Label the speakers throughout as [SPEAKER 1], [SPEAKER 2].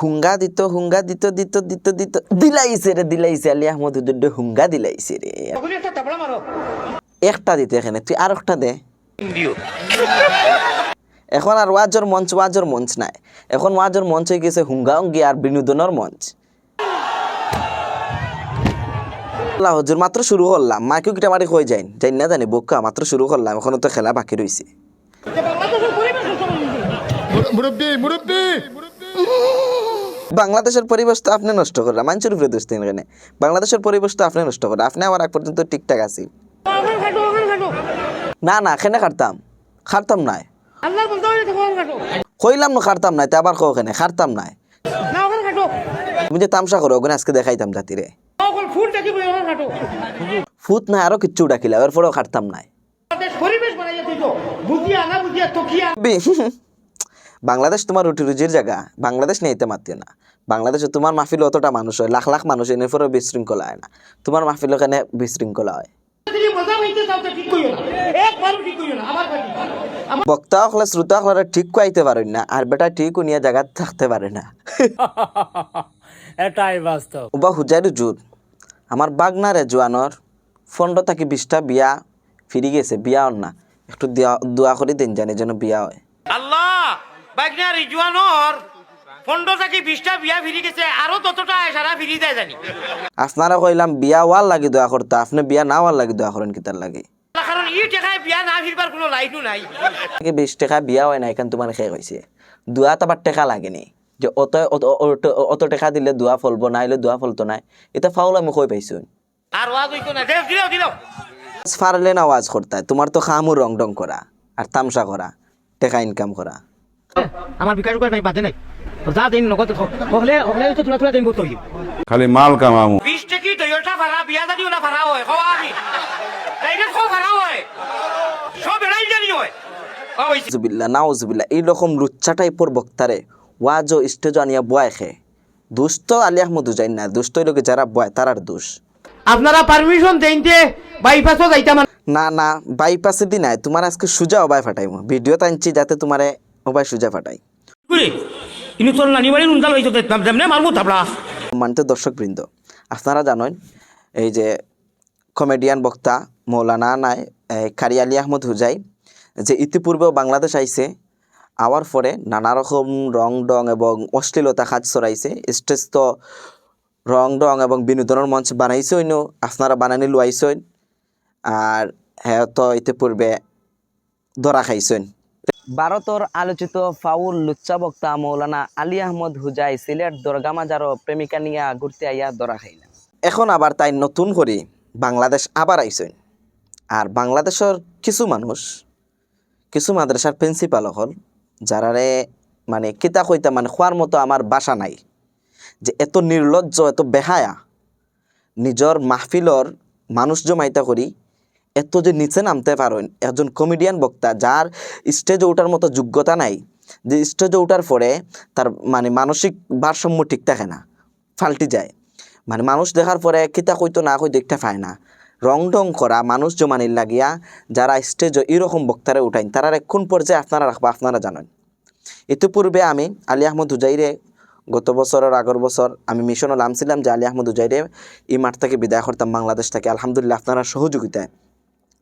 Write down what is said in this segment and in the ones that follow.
[SPEAKER 1] হুঙ্গা দিত হুঙ্গা দিত দিত দিত দিত। দিলাইছে রে, দিলাইছে। আলী আহমদ হুজুর হুঙ্গা দিলাইছে রে। একটা দিতে এখানে। তুই আর একটা দে। এখন আর ওয়াজর মঞ্চ ওয়াজর মঞ্চ নাই। এখন ওয়াজর মঞ্চ হয়ে গেছে হুঙ্গা হুঙ্গি আর বিনোদনের মঞ্চ। আল্লাহ হুজুর, মাত্র শুরু করলাম। মাকেও কিটা মারি হয়ে যাই যাই না জানি, বোকা, মাত্র শুরু করলাম। এখনও তো খেলা বাকি রয়েছে
[SPEAKER 2] মুরব্বী মুরব্বী!
[SPEAKER 1] বাংলাদেশের পরিবেশ তো আপনি নষ্ট করেন মানুষের উপরে দোষ দিন এখানে বাংলাদেশের পরিবেশ তো আপনি নষ্ট করেন আপনি আমার আগ পর্যন্ত ঠিকঠাক আছি। না না এখানে খাটতাম? খাটতাম নাই। কইলাম না খাটতাম নাই তা আবার কো ওখানে খাটতাম নাই।
[SPEAKER 3] না
[SPEAKER 1] তুমি যে তামসা করো ওখানে আজকে দেখাইতাম জাতিরে। ফুত নাই আরও কিচ্ছু ডাকিলা এরপরেও খাটতাম নাই।
[SPEAKER 3] পরিবেশ বানাইয়া তুই তো বুঝিয়া না বুঝিয়া তকিয়া
[SPEAKER 1] বি- বাংলাদেশ তোমার রুটি রুজির জায়গা বাংলাদেশ নিয়ে মাতিও না। বাংলাদেশে তোমার মাহফিল অতটা মানুষ হয় লাখ লাখ মানুষ এনে পরেও বিশৃঙ্খলা হয় না। তোমার মাহফিল ওখানে বিশৃঙ্খলা হয়।
[SPEAKER 3] যদি মজা হইতে চাও তো ঠিক করিও না একবারও ঠিক করিও না আমার কাছে আমার
[SPEAKER 1] বক্তা হলে শ্রোতা হলে ঠিক কইতে পারেন না আর বেটা ঠিক নিয়ে জায়গা থাকতে পারে না।
[SPEAKER 4] এটাই বাস্তব।
[SPEAKER 1] ওবা হুজাইর জুর। আমার বাগনারে জোয়ানোর ফন্ড থাকি বিশটা বিয়া ফিরি গেছে বিয়া না। একটু দিয়া- দোয়া করে দিন জানি যেন বিয়া হয়।
[SPEAKER 5] আল্লাহ! বাইকনা রিজওয়ানোর পনেরো থেকে বিশটা বিয়া ফিরি গেছে আরও ততটা সারা ফিরি দেয় জানি।
[SPEAKER 1] আপনারা কইলাম বিয়া লাগি দোয়া করতে আপনি বিয়া না হওয়ার লাগি দোয়া করেন কিতার লাগে?
[SPEAKER 5] কারণ ই টেকায় বিয়া না ফিরবার কোনো লাইটও নাই।
[SPEAKER 1] নাকি বিশ টাকা বিয়া হয় না এখান তোমার দোয়া তো আবার টেকা লাগেনি যে অত অত- টাকা দিলে দোয়া ফলবো না হলে দোয়া ফলতো নাই। এটা ফাউল আমি কই পাইছো।
[SPEAKER 5] আর ওয়াজ হইতো না দেও দিও দিও
[SPEAKER 1] পারলে না ওয়াজ করতে তোমার তো খামু রং ডং করা আর তামসা করা টাকা ইনকাম করা
[SPEAKER 5] আমার বিকাশ করে নাই বাদে নাই। যা দিন নগদ হলে হলে তো তুলা তুলা দিন
[SPEAKER 2] খালি মাল কামামু।
[SPEAKER 5] বিশ টাকি দইটা ভাড়া বিয়া জানিও না ভাড়া হয় খাওয়া খাওয়া ভাড়া হয়। সব এড়াই জানি হয়।
[SPEAKER 1] এইরকম লুচ্চা টাইপর বক্তারে ওয়াজ ও স্টেজ আনিয়া বয় খে। দুষ্ট আলী আহমদ যাই না দুষ্ট লোকে যারা বয় তারার দোষ।
[SPEAKER 5] আপনারা পারমিশন দেনতে বাইপাসও যাইতাম
[SPEAKER 1] না না বাইপাসে দি নাই তোমার আজকে সুজা অবাই ফাটাই ভিডিও টানছি যাতে তোমারে অবাই সুজা ফাটাই
[SPEAKER 5] থাপড়া।
[SPEAKER 1] সম্মানিত দর্শকবৃন্দ আপনারা জানেন এই যে কমেডিয়ান বক্তা মৌলানা নাই কারি আলী আহমদ হুজাই যে ইতিপূর্বেও বাংলাদেশ আইছে আওয়ার পরে নানা রকম রং ডং এবং অশ্লীলতা কাজ চড়াইছে স্টেজ তো রং ডং এবং বিনোদনের মঞ্চ বানাইছেন আপনারা বানানি লুয়াইছেন আর হ্যাঁ তো ইতিপূর্বে ধরা খাইছেন। ভারতের আলোচিত ফাউল লুচ্চা বক্তা মৌলানা আলী আহমদ হুজাই সিলেট দরগা মাজারও প্রেমিকা নিয়ে ঘুরতে আইয়া ধরা খাইলেন এখন আবার তাই নতুন করে বাংলাদেশ আবার আইছেন আর বাংলাদেশের কিছু মানুষ, কিছু মাদ্রাসার প্রিন্সিপাল হল যারারে মানে কিতা কইতা মানে খোয়ার মতো আমার বাসা নাই। যে এত নির্লজ্জ এত বেহায়া। নিজর মাহফিলর মানুষ জমাইতা করি এত যে নিচে নামতে পারেন একজন কমেডিয়ান বক্তা যার স্টেজে ওঠার মতো যোগ্যতা নাই, যে স্টেজে ওঠার পরে তার মানে মানসিক ভারসাম্য ঠিক থাকে না, ফাল্টি যায়। মানে মানুষ দেখার পরে কিতা কইতো না কই দেখতে পায় না। রং ঢং করা, মানুষ জমানির লাগিয়া যারা স্টেজে এরকম বক্তারে উঠাইন তারা কোন পর্যায়ে আপনারা রাখব, আপনারা জানেন। ইতিপূর্বে আমি আলী আহমদ হুজাইরে গত বছরের আগের বছর আমি মিশনে নামছিলাম যে আলী আহমদ হুজাইরে এই মাঠ থেকে বিদায় করতাম বাংলাদেশ থেকে। আলহামদুলিল্লাহ, আপনারা সহযোগিতায়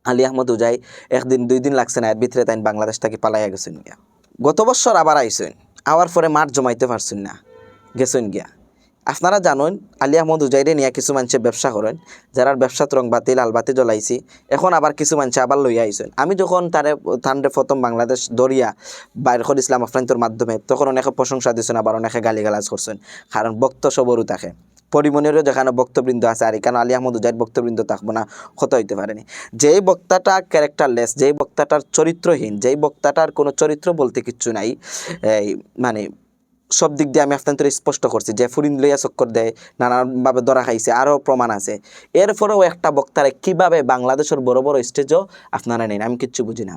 [SPEAKER 1] আলী আহমদ উজাই একদিন, দুই দিন লাগছে না, এর ভিতরে তাই বাংলাদেশ থেকে পালাইয়া গেছেন গিয়া। গত বছর আবার আইসেন আওয়ার পরে মাঠ জমাইতে পারছেন না, গেছেন গিয়া। আপনারা জানেন, আলী আহমদ উজাইরে নিয়ে কিছু মানুষে ব্যবসা করেন, যারা ব্যবসাত রং বাতি লাল বাতি জ্বলাইছি, এখন আবার কিছু মানুষে আবার লইয়া আইসেন আমি যখন তারে তান্ডে প্রথম বাংলাদেশ দরিয়া বাইর করে ইসলাম আফ্রান্তর মাধ্যমে, তখন অনেকে প্রশংসা দিয়েছেন আবার অনেকে গালিগালাজ করছেন, কারণ বক্ত সবরও থাকে। পরিমণেরও যেখানে বক্তবৃন্দ আছে আর এখানে আলী আহমদ উজাইর বক্তবৃন্দ থাকব না ক্ষত হইতে পারেনি। যেই বক্তাটা ক্যারেক্টারলেস যেই বক্তাটার চরিত্রহীন, যেই বক্তাটার কোনো চরিত্র বলতে কিচ্ছু নাই, এই মানে সব দিক দিয়ে আমি আপনাদের স্পষ্ট করছি। যে ফুরিন লইয়া চক্কর দেয়, নানানভাবে ধরা খাইছে, আরও প্রমাণ আছে। এরপরেও একটা বক্তারে কীভাবে বাংলাদেশের বড় বড় স্টেজও আপনারা নেন, আমি কিচ্ছু বুঝি না।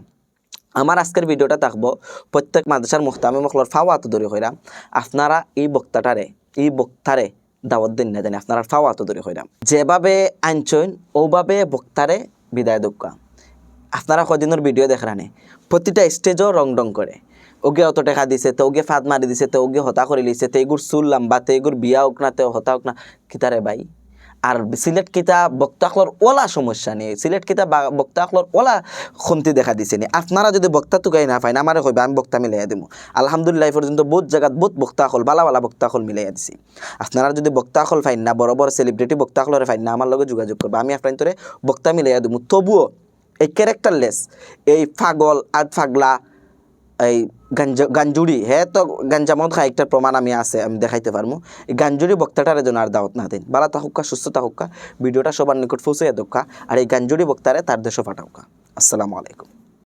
[SPEAKER 1] আমার আজকের ভিডিওটা থাকব প্রত্যেক মাদ্রাসার মুখতামি মখলর ফাওয়াত দূরে হইরাম আপনারা এই বক্তাটারে, এই বক্তারে দাওয়াত দিন না জানি, আপনারা তো দূরে হইরাম যেভাবে আনছেন ওভাবে বক্তারে বিদায় দক্ষা আপনারা কদিনের ভিডিও দেখরানে প্রতিটা স্টেজও রং ডং করে। ওগে অত টাকা দিছে, তো ওগে ফাঁদ মারি দিছে, তো ওগে হতা করে লিছে, তো এগুর চুল লাম্বা, তো এগুর বিয়া হোক না, তো হতা হোক না, কি তারে ভাই? আর সিলেট কিতা বক্তাকলর ওলা সমস্যা নেই। সিলেট কিতা বক্তাকলর ওলা খন্তি দেখা দিছে নি আপনারা যদি বক্তা তুকাই না পাই না আমারে কইবা, আমি বক্তা মিলাইয়া দিমু। আলহামদুলিল্লাহ পর্যন্ত বহুত জায়গাত বহুত বক্তাকল বালা বালা বক্তাকল মিলাইয়া দিছি। আপনারা যদি বক্তাকল ফাইন না, বড় বড় সেলিব্রিটি বক্তাকলরে ফাইন না, আমার লগে যোগাযোগ করবা। আমি আপনার তোরে বক্তা মিলাইয়া দিমু। তবুও এই ক্যারেক্টারলেস এই পাগল আদ ফাগলা এই গাঞ্জা গাঞ্জুড়ি হ্যাঁ তো গাঞ্জামত খায় একটা প্রমাণ আমি আছে, আমি দেখাইতে পারব এই গাঞ্জুড়ি বক্তাটারে যেন আর দাওয়াত না দিন। বালা তাহুক্কা সুস্থ তাহুক্কা ভিডিওটা সবার নিকট পৌঁছে দক্ষা আর এই গাঞ্জুড়ি বক্তারে তার দেশে পাঠাউকা আসসালামু আলাইকুম।